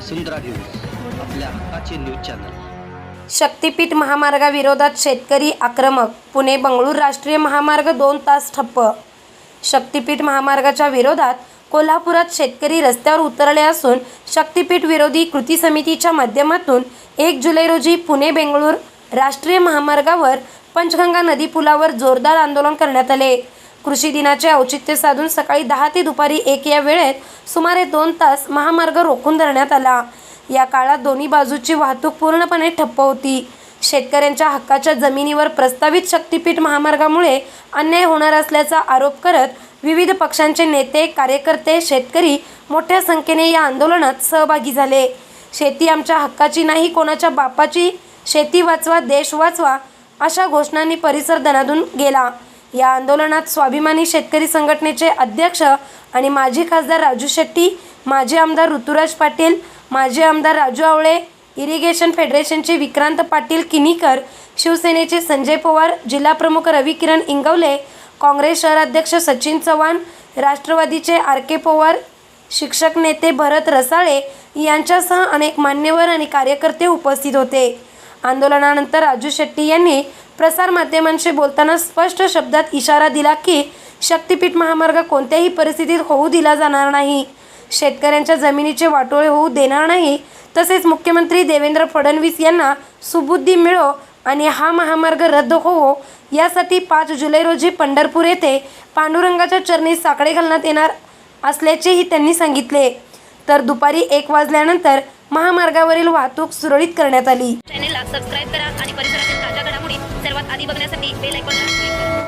वसुंधरा news आपल्या हक्काचे news channel. शक्तीपीठ महामार्गाविरोधात शेतकरी आक्रमक पुणे बंगळूर राष्ट्रीय महामार्ग दोन तास ठप्प. शक्तीपीठ महामार्गाच्या विरोधात कोल्हापुरात शेतकरी रस्त्यावर उतरले असून शक्तीपीठ विरोधी कृती समितीच्या माध्यमातून एक जुलै रोजी पुणे बेंगळूर राष्ट्रीय महामार्गावर पंचगंगा नदी पुलावर जोरदार आंदोलन करण्यात आले. कृषी दिनाचे औचित्य साधून सकाळी दहा ते दुपारी एक या वेळेत सुमारे दोन तास महामार्ग रोखून धरण्यात आला. या काळात दोन्ही बाजूची वाहतूक पूर्णपणे ठप्प होती. शेतकऱ्यांच्या हक्काच्या जमिनीवर प्रस्तावित शक्तीपीठ महामार्गामुळे अन्याय होणार असल्याचा आरोप करत विविध पक्षांचे नेते कार्यकर्ते शेतकरी मोठ्या संख्येने या आंदोलनात सहभागी झाले. शेती आमच्या हक्काची नाही कोणाच्या बापाची? शेती वाचवा देश वाचवा अशा घोषणांनी परिसर दणादून गेला. या आंदोलनात स्वाभिमानी शेतकरी संघटनेचे अध्यक्ष आणि माजी खासदार राजू शेट्टी माजी आमदार ऋतुराज पाटील माजी आमदार राजू आवळे इरिगेशन फेडरेशनचे विक्रांत पाटील किनीकर शिवसेनेचे संजय पवार जिल्हाप्रमुख रवी किरण इंगवले काँग्रेस शहराध्यक्ष सचिन चव्हाण राष्ट्रवादीचे आर के पवार शिक्षक नेते भरत रसाळे यांच्यासह अनेक मान्यवर आणि कार्यकर्ते उपस्थित होते. आंदोलनानंतर राजू शेट्टी यांनी प्रसारमाध्यमांशी बोलताना स्पष्ट शब्दात इशारा दिला की शक्तीपीठ महामार्ग कोणत्याही परिस्थितीत होऊ दिला जाणार नाही. शेतकऱ्यांच्या जमिनीचे वाटोळे होऊ देणार नाही. तसेच मुख्यमंत्री देवेंद्र फडणवीस यांना सुबुद्धी मिळो आणि हा महामार्ग रद्द होवो यासाठी पाच जुलै रोजी पंढरपूर येथे पांडुरंगाच्या चरणी साकडे घालण्यात येणार असल्याचेही त्यांनी सांगितले. तर दुपारी एक वाजल्यानंतर महामार्गावरील वाहतूक सुरळीत करण्यात आली. चॅनेलला सबस्क्राईब करा आणि परिसरातील ताज्या घडामोडी सर्वात आधी बघण्यासाठी बेल आयकॉनला